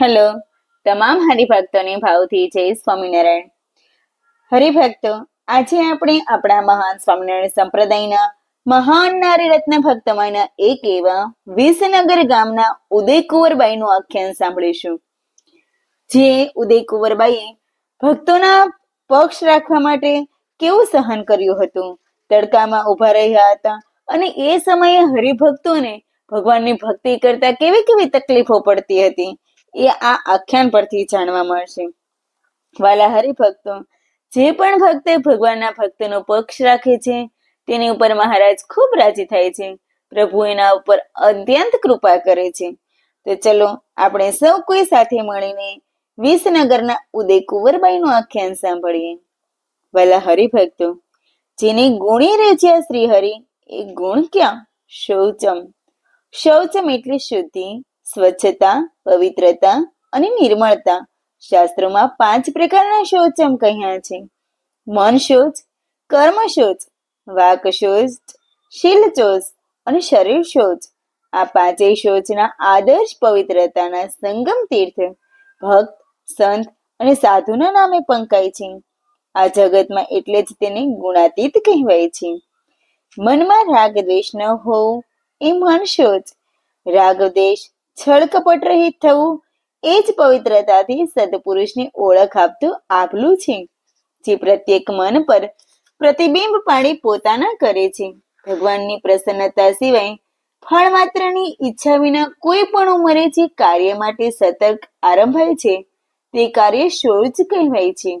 Hello, તમામ હરિભક્તોને ભાવથી જય સ્વામિનારાયણ. હરિભક્તો, આજે આપણે આપણા મહાન સ્વામિનારાયણ સંપ્રદાયના મહાન નારી રત્ન ભક્તમાંના એક એવા વિસનગર ગામના ઉદયકુંવરબાઈનું આખ્યાન સાંભળીશું. જે ઉદયકુંવરબાઈએ ભક્તોના પક્ષ રાખવા માટે કેવું સહન કર્યું હતું? તડકામાં ઊભા રહ્યા હતા અને એ સમયે હરિભક્તોને ભગવાનની ભક્તિ કરતા કેવી કેવી તકલીફો પડતી હતી? એ આ આખ્યાન પરથી જાણવા મળશે. વાલા હરિભક્તો, જે પણ ભક્ત ભગવાનના ભક્તનો પક્ષ રાખે છે, તેની ઉપર મહારાજ ખૂબ રાજી થાય છે. પ્રભુ એના ઉપર અત્યંત કૃપા કરે છે. તો ચલો, આપણે સૌ કોઈ સાથે મળીને વિસનગરના ઉદય કુંવરબાઈનું આખ્યાન સાંભળીએ. વાલા હરિભક્તો, જેને ગુણી શ્રી હરિ એ ગુણ ક્યાં? શૌચમ. શૌચમ એટલે શુદ્ધિ. સ્વચ્છતા, પવિત્રતા અને નિર્મળતા શાસ્ત્રોમાં પાંચ પ્રકારના શૌચમ કહ્યા છે. મન શૌચ કર્મ શૌચ વાક શૌચ શીલ શૌચ અને શરીર શૌચ આ પાંચેય શૌચના આદર્શ પવિત્રતાના સંગમ તીર્થ ભક્ત, સંત અને સાધુના નામે પંકાય છે. આ જગતમાં એટલે જ તેને ગુણાતીત કહેવાય છે. મનમાં રાગ દ્વેષ ન હોવું એ મન શોચ રાગ દ્વેષ છળ કપટ રહિત થવું એ જ પવિત્રતાથી સદપુરુષની ઓળખ આપતું આભલું છે. જે પ્રત્યેક મન પર પ્રતિબિંબ પાડી પોતાના કરે છે. ભગવાનની પ્રસન્નતા સિવાય ફળ માત્રની ઈચ્છા વિના કોઈ પણ ઉંમરે જે કાર્ય માટે સતર્ક આરંભાય છે, તે કાર્ય શોચ કહેવાય છે.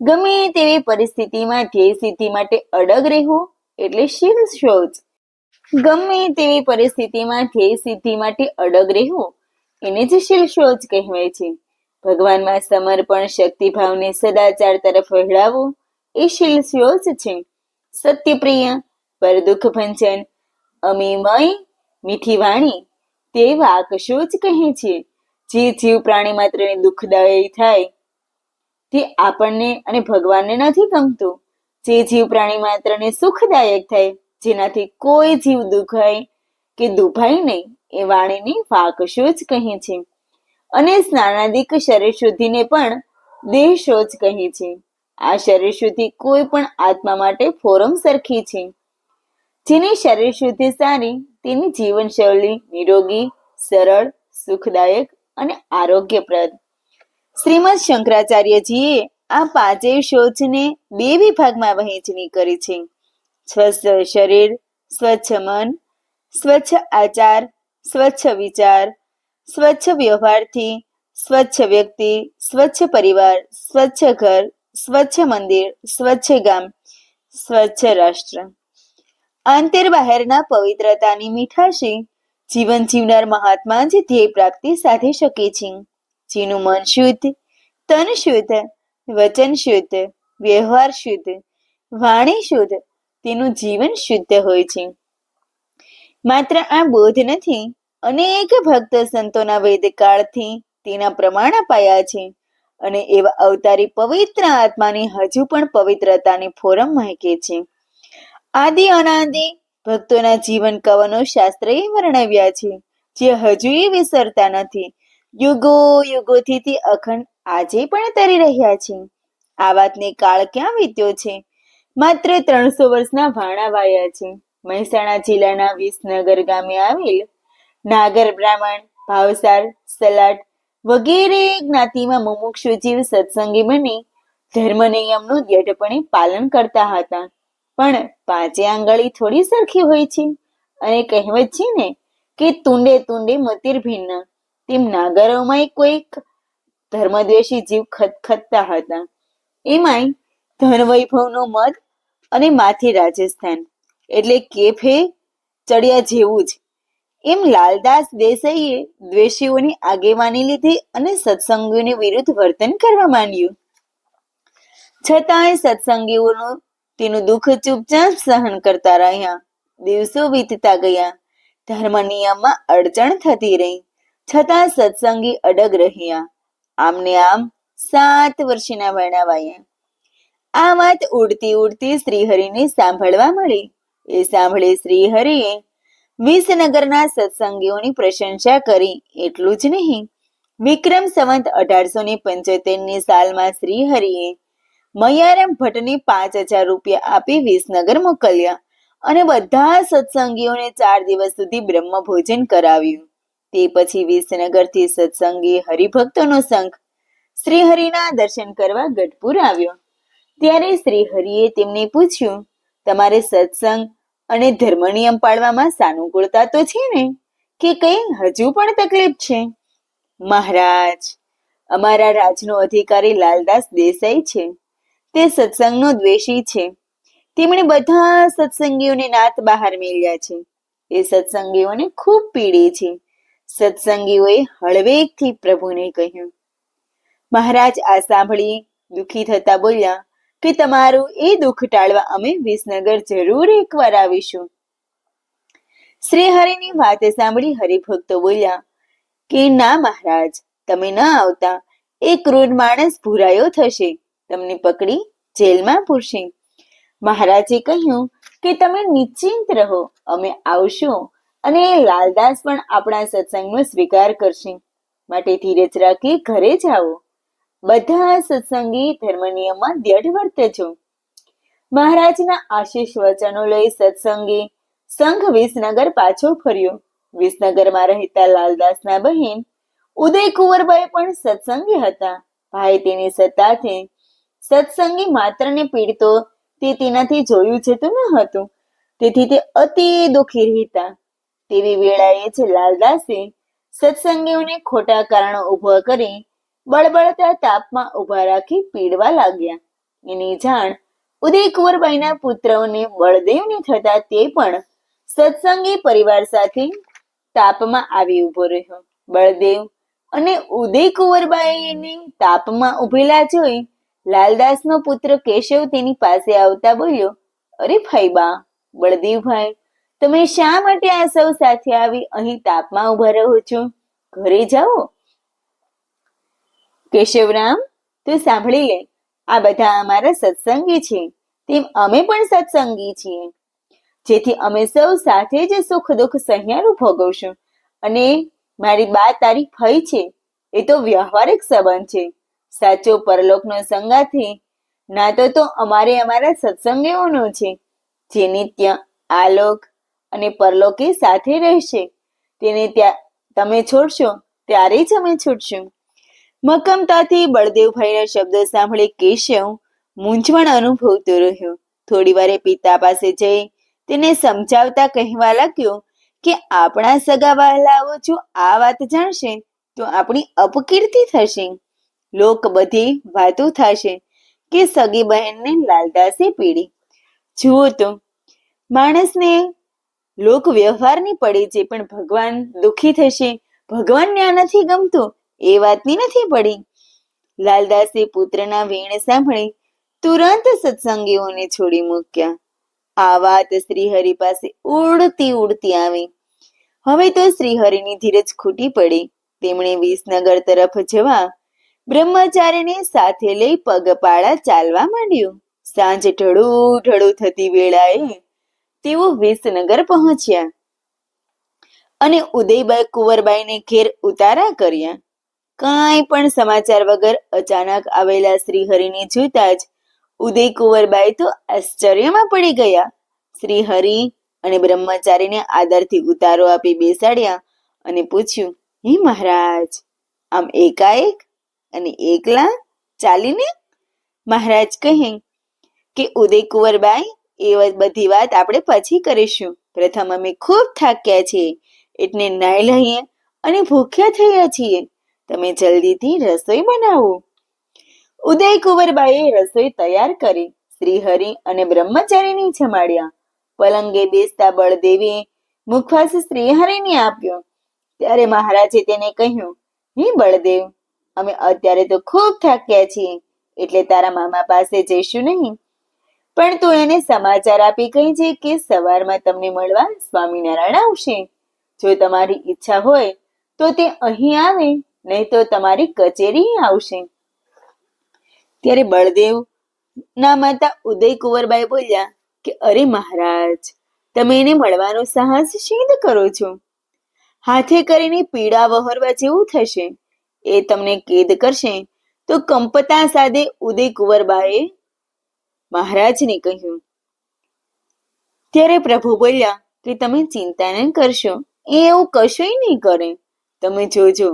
ગમે તેવી પરિસ્થિતિમાં ધ્યેય સિદ્ધિ માટે અડગ રહેવું એટલે શીલ શૌચ ગમે તેવી પરિસ્થિતિમાં ધ્યેય સિદ્ધિ માટે અડગ રહેવું, એને જ શીલ જ કહેવાય છે. ભગવાનમાં સમર્પણ શક્તિભાવને સદાચાર તરફ વહેડાવવું એ શીલ જ છે. સત્યપ્રિય, પરદુખ ભંજન અમીમય મીઠી વાણી તે વાક જ કહે છે. જે જીવ પ્રાણી માત્રને દુઃખદાયી થાય, તે આપણને અને ભગવાનને નથી ગમતું. જે જીવ પ્રાણી માત્રને સુખદાયક થાય જેનાથી કોઈ જીવ દુખાય કે દુભાય નહીં, એ વાણીની વાકશોચ કહે છે. અને સ્નાનાદિક શરીર શુદ્ધિને પણ દેહ શોચ કહે છે. આ શરીર શુદ્ધિ કોઈ પણ આત્મા માટે ફોરમ સરખી છે. જેની શરીર શુદ્ધિ સારી, તેની જીવનશૈલી નિરોગી, સરળ, સુખદાયક અને આરોગ્યપ્રદ. શ્રીમદ શંકરાચાર્યજીએ આ પાંચેય શોચને બે વિભાગમાં વહેંચણી કરી છે. સ્વસ્થ શરીર, સ્વચ્છ મન, સ્વચ્છ આચાર, સ્વચ્છ વિચાર, સ્વચ્છ વ્યવહારથી, સ્વચ્છ વ્યક્તિ, સ્વચ્છ પરિવાર, સ્વચ્છ ઘર, સ્વચ્છ મંદિર, સ્વચ્છ ગામ, સ્વચ્છ રાષ્ટ્ર. આંતર બહારના પવિત્રતાની મીઠાશી જીવન જીવનાર મહાત્મા જે ધ્યેય પ્રાપ્તિ સાધી શકે છે. જેનું મન શુદ્ધ, તન શુદ્ધ, વચન શુદ્ધ, વ્યવહાર શુદ્ધ, વાણી શુદ્ધ તેનું જીવન શુદ્ધ હોય છે. માત્ર આ બોધ નથી, અનેક ભક્ત સંતોના વેદકાળથી તેના પ્રમાણ અપાયા છે અને એવા અવતારી પવિત્ર આત્માની હજુ પણ પવિત્રતાની ફોરમ મહેકે છે. આદિ અનાદિ ભક્તોના જીવન કવનો શાસ્ત્રએ વર્ણવ્યા છે, જે હજુ એ વિસરતા નથી. યુગો યુગોથી તે અખંડ આજે પણ તરી રહ્યા છે. આ વાતને કાળ ક્યાં વીત્યો છે? માત્ર ત્રણસો વર્ષના ભાણા વાયા છે. મહેસાણા જિલ્લાના વિસનગર ગામે આવેલ નાગર બ્રાહ્મણ, ભાવસાર સલાટ વગેરે જ્ઞાતિમાં મુમુક્ષુ જીવ સત્સંગી બની ધર્મ નિયમનું દ્યઢપણે પાલન કરતા હતા. પણ પાંચે આંગળી થોડી સરખી હોય છે અને કહેવત છે ને કે તુંડે તુંડે મતિર ભિન્ન. તેમ નાગરોમાં કોઈક ધર્મદ્વેષી જીવ ખતખતતા હતા. એમાંય ધન વૈભવનો મદ અને માથી રાજસ્થાન. એટલે કેફે ચડિયા જેવું જ. એમ લાલદાસ દેસાઈએ દ્વેષીઓની આગેવાની લીધી અને સત્સંગીઓની વિરુદ્ધ વર્તન કરવા માંડ્યું. છતાંય સત્સંગીઓનું તેનું દુઃખ ચૂપચાપ સહન કરતા રહ્યા. દિવસો વીતતા ગયા. ધર્મ નિયમમાં અડચણ થતી રહી. છતાં સત્સંગી અડગ રહ્યા. આમને આમ સાત વર્ષના વર્ણવાયા. આ વાત ઉડતી ઉડતી શ્રીહરિને સાંભળવા મળી. એ સાંભળી શ્રીહરિએ વિસનગરના સત્સંગીઓની પ્રશંસા કરી. એટલું જ નહીં. વિક્રમ સંવંત અઢારસો ને પંચોતેરની સાલમાં શ્રી હરિએ મયારામ ભટ્ટને પાંચ હજાર રૂપિયા આપી વિસનગર મોકલ્યા અને બધા સત્સંગીઓને ચાર દિવસ સુધી બ્રહ્મ ભોજન કરાવ્યું. તે પછી વિસનગરથી સત્સંગી હરિભક્તોનો સંઘ શ્રીહરિના દર્શન કરવા ગઢપુર આવ્યો. ત્યારે શ્રી હરિએ તેમને પૂછ્યું, તમારે સત્સંગ અને ધર્મ નિયમ પાળવામાં સાનુકૂળતા તો છે ને? કે કઈ હજુ પણ તકલીફ છે? મહારાજ, અમારા રાજનો અધિકારી લાલદાસ દેસાઈ છે. તે સત્સંગનો દ્વેષી છે. તેમણે બધા સત્સંગીઓને નાત બહાર મેળ્યા છે. એ સત્સંગીઓને ખૂબ પીડે છે. સત્સંગીઓએ હળવેકથી પ્રભુને કહ્યું, મહારાજ, આ સાંભળી દુખી થતા બોલ્યા કે તમારું એ દુઃખ ટાળવા અમે વિસનગર જરૂર એકવાર આવીશું. શ્રી હરિની વાત સાંભળી હરિભક્તો બોલ્યા, કે ના મહારાજ, તમે ન આવતા. એ ક્રૂર માણસ ભૂરાયો થશે. તમને પકડી જેલમાં પૂરશે. મહારાજે કહ્યું કે તમે નિશ્ચિંત રહો, અમે આવશું અને લાલદાસ પણ આપણા સત્સંગનો સ્વીકાર કરશે. માટે ધીરજ રાખી ઘરે જાઓ. બધા સત્સંગી ધર્મનિયમમાં નિયમમાં વર્તે વર્તજો મહારાજના આશીષ વચનો લઈ સત્સંગી સંઘ વિસનગર પાછો ફર્યો. વિસનગરમાં રહેતા લાલદાસના બહેન ઉદય કુંવરબાઈ પણ સત્સંગી હતા. ભાઈ તેની સત્તાથી સત્સંગી માત્રને પીડતો તે તેનાથી જોયું જતું ન હતું. તેથી તે અતિ દુઃખી રહેતા. તેવી વેળાએ જ લાલદાસે સત્સંગીઓને ખોટા કારણો ઊભા કરી બળબળતા તાપમાં ઊભા રાખી પીડવા લાગ્યા. એની જાણ ઉદય પુત્રોને બળદેવને થતા તે પણ સત્સંગી પરિવાર સાથે તાપમાં આવી ઊભો રહ્યો. બળદેવ અને ઉદય તાપમાં ઉભેલા જોઈ લાલદાસનો પુત્ર કેશવ તેની પાસે આવતા બોલ્યો, અરે ફૈબા બળદેવભાઈ, તમે શા માટે આ સૌ સાથે આવી અહીં તાપમાં ઊભા રહો છો? ઘરે જાઓ. કેશવરામ તું સાંભળી લે. આ બધા અમારા સત્સંગી છે. તેમ અમે પણ સત્સંગી છીએ. જેથી અમે સૌ સાથે જ સુખ દુઃખ સહિયારું ભોગવશું. અને મારી બા તારી ફઈ છે. એ તો વ્યવહારિક સંબંધ છે. સાચો પરલોકનો સંગાથી નાતો તો અમારે અમારા સત્સંગીઓનો છે. જે નિત્ય આલોક અને પરલોકે સાથે રહેશે. તેને ત્યાં તમે છોડશો, ત્યારે જ અમે છૂટશું. મક્કમતાથી બળદેવભાઈના શબ્દ સાંભળી કેશવ મૂંઝવણ અનુભવતો રહ્યો. થોડી વારે પિતા પાસે જઈ તેને સમજાવતા કહેવા લાગ્યો કે, આપણા સગા વહાલાઓ જો આ વાત જાણશે, તો આપણી અપકીર્તિ થશે. લોક બધી વાતો થશે કે સગી બહેનને લાલદાસે પીડી. જુઓ તો, માણસને લોક વ્યવહારની પડી છે પણ ભગવાન દુખી થશે. ભગવાન ન્યા નથી ગમતું. એ વાતની નથી પડી. લાલદાસે પુત્રના વેણ સાંભળી તુરંત સત્સંગીઓને છોડી મૂક્યા. આ વાત શ્રીહરિ પાસે ઉડતી ઉડતી આવી. હવે તો શ્રીહરિની ધીરજ ખૂટી પડી. તેમણે વિસનગર તરફ જવા બ્રહ્મચારીને સાથે લઈ પગપાળા ચાલવા માંડ્યું. સાંજ ઢળું ઢળું થતી વેળાએ તેઓ વિસનગર પહોંચ્યા અને ઉદયબાઈ કુંવરબાઈને ઘેર ઉતારા કર્યા. કાંઈ પણ સમાચાર વગર અચાનક આવેલા શ્રીહરિને જોતા જ ઉદય કુંવરબાઈ તો આશ્ચર્યમાં પડી ગયા. શ્રીહરિ અને બ્રહ્મચારીને આદરથી ઉતારો આપી બેસાડ્યા અને પૂછ્યું, હે મહારાજ, આમ એકાએક અને એકલા ચાલીને? મહારાજ કહે, કે ઉદય કુંવરબાઈ, એ બધી વાત આપણે પછી કરીશું. પ્રથમ અમે ખૂબ થાક્યા છીએ, એટલે નાઈ લઈએ અને ભૂખ્યા થયા છીએ. તમે જલ્દીથી રસોઈ બનાવો. ઉદય કુંવરબાઈએ રસોઈ તૈયાર કરી. શ્રીહરિ અને બ્રહ્મચારીની જમાડ્યા. પલંગે બેસતા બળદેવીએ મુખવાસ શ્રીહરિને આપ્યો. ત્યારે મહારાજે તેને કહ્યું, હે બળદેવ, અમે અત્યારે તો ખૂબ થાક્યા છીએ, એટલે તારા મામા પાસે જઈશું નહીં. પણ તું એને સમાચાર આપી કહી છે કે સવારમાં તમને મળવા સ્વામિનારાયણ આવશે. જો તમારી ઈચ્છા હોય તો તે અહીં આવે. નહીં તો તમારી કચેરી આવશે. ત્યારે બળદેવ ના માતા ઉદય કુંવરબાઈ બોલ્યા કે, અરે મહારાજ, તમે એને મળવાનો સાહસ શીદ કરો છો? હાથે કરીને પીડા વહોરવા જેવું થશે. એ તમને કેદ કરશે. તો કંપતા સાદે ઉદય કુંવરબાએ મહારાજને કહ્યું, ત્યારે પ્રભુ બોલ્યા કે, તમે ચિંતા ન કરશો, એ એવું કશુંય નહીં કરે. તમે જોજો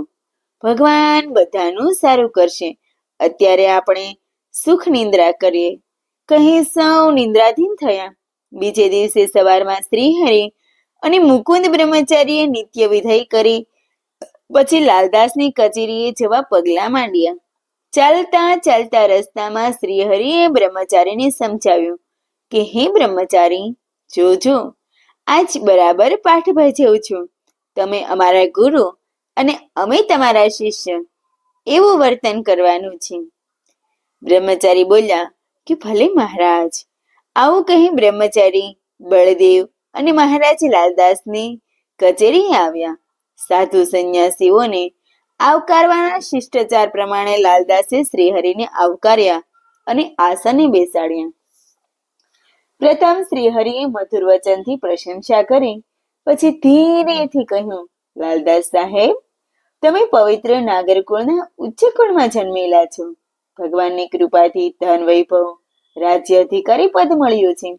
ભગવાન બધાનું સારું કરશે. અત્યારે આપણે સુખ નિંદ્રા કરીએ. કહી સૌ નિંદ્રાધીન થયા. બીજે દિવસે સવારમાં શ્રીહરિ અને મુકુંદ બ્રહ્મચારીએ નિત્ય વિધાઈ કરી, પછી લાલદાસની કચેરીએ જવા પગલા માંડ્યા. ચાલતા ચાલતા રસ્તામાં શ્રીહરિએ બ્રહ્મચારીને સમજાવ્યું કે, હે બ્રહ્મચારી, જોજો, આજ બરાબર પાઠ ભજવું છું. તમે અમારા ગુરુ અને અમે તમારા શિષ્ય એવું વર્તન કરવાનું છે. બ્રહ્મચારી બોલ્યા કે ભલે મહારાજ, આવું કહી બ્રહ્મચારી બળદેવ અને મહારાજ લાલદાસની કચેરી આવ્યા. સાધુ સંન્યાસીઓને આવકારવાના શિષ્ટાચાર પ્રમાણે લાલદાસે શ્રીહરિને આવકાર્યા અને આસને બેસાડ્યા. પ્રથમ શ્રીહરિએ મધુર વચનથી પ્રશંસા કરી, પછી ધીરેથી કહ્યું લાલદાસ સાહેબ, તમે પવિત્ર નાગરકુળના ઉચ્ચ કુળમાં જન્મેલા છો. ભગવાનની કૃપાથી ધન વૈભવ, રાજ્ય અધિકારી પદ મળ્યું છે.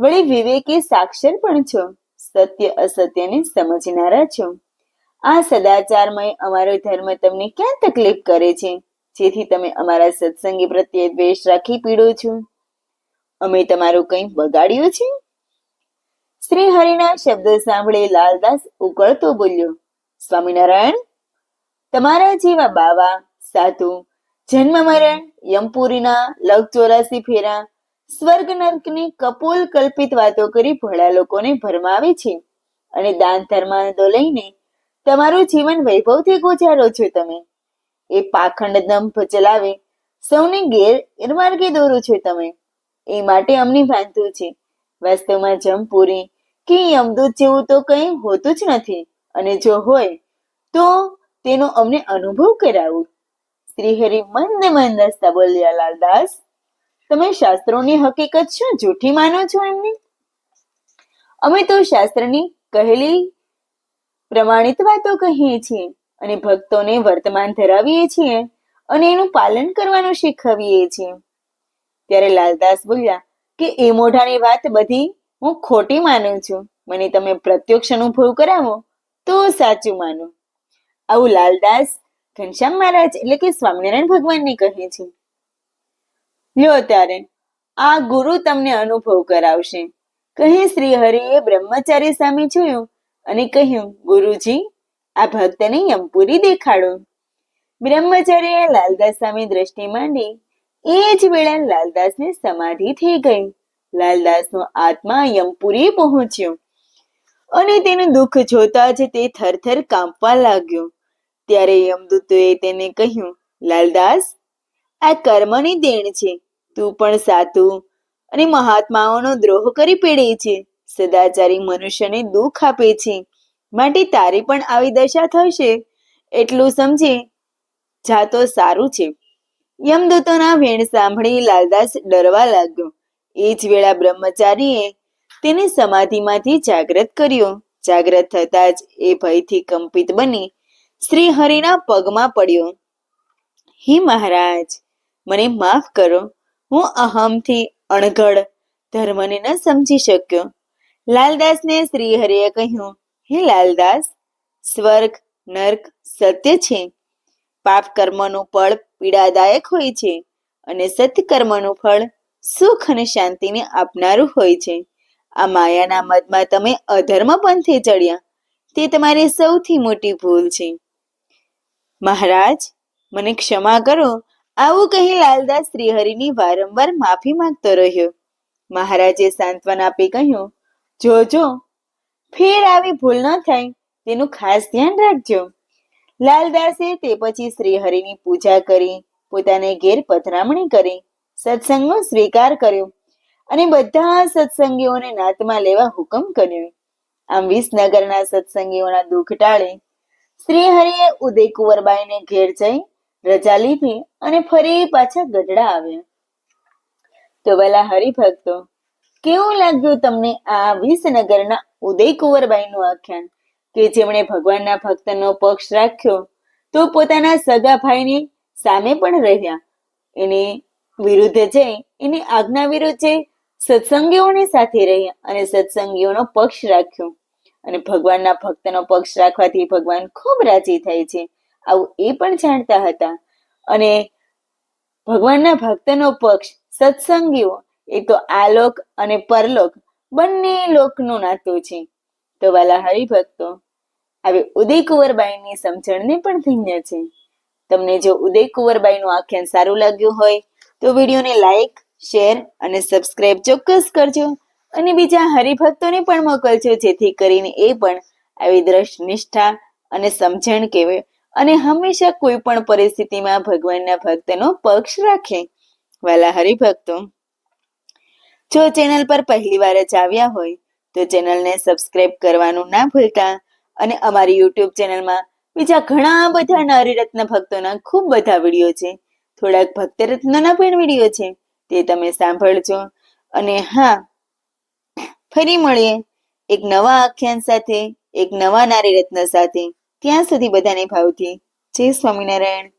વળી વિવેકી સાક્ષર પણ છો. સત્ય અસત્યને સમજનારા છો. આ સદાચારમય અમારો ધર્મ તમને ક્યાં તકલીફ કરે છે? જેથી તમે અમારા સત્સંગી પ્રત્યે દ્વેષ રાખી પીડો છો. અમે તમારું કંઈ બગાડ્યું છે? શ્રી હરિના શબ્દો સાંભળી લાલદાસ ઉકળતો બોલ્યો, સ્વામિનારાયણ, તમારા જેવા બાવા, સાધુ જન્મ મરણ યમપુરીના લગ ચોરાસી ફેરા સ્વર્ગ નર્કની કપોલ કલ્પિત વાતો કરી ભોળા લોકોને ભરમાવે છે અને દાન ધર્માદો લઈને તમારું જીવન વૈભવથી ગુજારો છો તમે. એ પાખંડ દંભ ચલાવે, સૌને ગેર ગેરમાર્ગે દોરો છો તમે. એ માટે અમને ભાનતું છે. વાસ્તવમાં જમપુરી કે યમદૂત જેવું તો કંઈ હોતું જ નથી. અને જો હોય, તો તેનો અમને અનુભવ કરાવું. શ્રીહરિ મંદ મંદ હસતા બોલ્યા, લાલદાસ, તમે શાસ્ત્રોની હકીકત શું જૂઠી માનો છો એમની? અમે તો શાસ્ત્રની કહેલી પ્રમાણિત વાતો કહીએ છીએ અને ભક્તોને વર્તમાન ધરાવીએ છીએ અને એનું પાલન કરવાનું શીખવીએ છીએ. ત્યારે લાલદાસ બોલ્યા કે એ મોઢાની વાત બધી હું ખોટી માનું છું. મને તમે પ્રત્યક્ષ અનુભવ કરાવો, તો સાચું માનું. આવું લાલદાસ ઘનશ્યામ મહારાજ એટલે કે સ્વામિનારાયણ ભગવાનને કહે છે. લ્યો ત્યારે આ ગુરુ તમને અનુભવ કરાવશે. કહી શ્રી હરિએ બ્રહ્મચારી સામે જોયું અને કહ્યું, ગુરુજી, આ ભક્તને યમપુરી દેખાડો. બ્રહ્મચારીએ લાલદાસ સામે દ્રષ્ટિ માંડી. એ જ વેળા લાલદાસને સમાધિ થઈ ગઈ. લાલદાસનો આત્મા યમપુરી પહોંચ્યો. અને તેનું દુઃખ જોતા જ તે થરથર કાંપવા લાગ્યો. ત્યારે યમદૂતોએ તેને કહ્યું, લાલદાસ, આ કર્મની દેણ છે. તું પણ સાધુ અને મહાત્માઓનો દ્રોહ કરી પેડે છે. સદાચારી મનુષ્યને દુઃખ આપે છે. માટે તારી પણ આવી દશા થશે. એટલું સમજે, જા તો સારું છે. યમદૂતોના વેણ સાંભળી લાલદાસ ડરવા લાગ્યો. એ જ વેળા બ્રહ્મચારીએ તેને સમાધિમાંથી જાગ્રત કર્યો. જાગ્રત થતા જ એ ભયથી કંપિત બની શ્રી હરિના પગમાં પડ્યો. હે મહારાજ, મને માફ કરો. હું અહમથી અણઘડ ધર્મને ન સમજી શક્યો. લાલદાસને શ્રી હરિએ કહ્યું, હે લાલદાસ, સ્વર્ગ, નર્ક સત્ય છે. પાપ કર્મનું ફળ પીડાદાયક હોય છે અને સત્કર્મનું ફળ સુખ અને શાંતિને આપનારું હોય છે. આ માયાના મતમાં તમે અધર્મ પંથે ચડ્યા. તે તમારી સૌથી મોટી ભૂલ છે. મહારાજ, મને ક્ષમા કરો. આવું કહી લાલદાસ શ્રીહરિની વારંવાર માફી માંગતો રહ્યો. મહારાજે સાંત્વન આપી કહ્યું જોજો ફેર આવી ભૂલ ન થાય, તેનું ખાસ ધ્યાન રાખજો. લાલદાસે તે પછી શ્રીહરિની પૂજા કરી, પોતાને ઘેર પધરામણી કરી. સત્સંગનો સ્વીકાર કર્યો અને બધા સત્સંગીઓને નાતમાં લેવા હુકમ કર્યો. આમ વિસનગરના સત્સંગીઓના દુઃખ ટાળે શ્રીહરિએ ઉદય કુંવરબાઈને ઘેર જઈ રજા લીધી અને ફરી પાછા ગઢડા આવ્યા. તો વલા હરિભક્તો, કેવું લાગ્યું તમને આ વિસનગરના ઉદય કુંવરબાઈનું આખ્યાન? કે જેમણે ભગવાનના ભક્તનો પક્ષ રાખ્યો, તો પોતાના સગા ભાઈની સામે પણ રહ્યા. એની વિરુદ્ધ જઈ એની આજ્ઞા વિરુદ્ધ જઈ સત્સંગીઓની સાથે રહ્યા અને સત્સંગીઓનો પક્ષ રાખ્યો. અને ભગવાનના ભક્તનો પક્ષ રાખવાથી ભગવાન ખૂબ રાજી થાય છે. આવું એ પણ જાણતા હતા. અને ભગવાનના ભક્તનો પક્ષ, સત્સંગીઓ એ તો આલોક અને પરલોક બંને લોકનું નાતું છે. તો વાલા હરિભક્તો હવે ઉદય કુંવરબાઈની સમજણને પણ ધન્ય છે. તમને જો ઉદય કુંવરબાઈનું આખ્યાન સારું લાગ્યું હોય તો વિડીયોને લાઈક, શેર અને સબસ્ક્રાઇબ ચોક્કસ કરજો. અને બીજા હરિભક્તોને પણ મોકલજો, જેથી કરીને એ પણ આવી દ્રષ્ટ નિષ્ઠા અને સમજણ કેવે અને હંમેશા કોઈ પણ પરિસ્થિતિમાં ભગવાનના ભક્તનો પક્ષ રાખે. વાલા હરિભક્તો, જો ચેનલ પર પહેલી વાર જ આવ્યા હોય, તો ચેનલને સબસ્ક્રાઇબ કરવાનું ના ભૂલતા અને અમારી યુટ્યુબ ચેનલમાં બીજા ઘણા બધા નારી રત્ન ભક્તોના ખૂબ બધા વીડિયો છે. થોડાક ભક્તરત્નના પણ વીડિયો છે, તે તમે સાંભળજો. અને હા, ફરી મળીએ એક નવા આખ્યાન સાથે, એક નવા નારી રત્ન સાથે. ત્યાં સુધી બધાને ભાવથી, જય સ્વામિનારાયણ.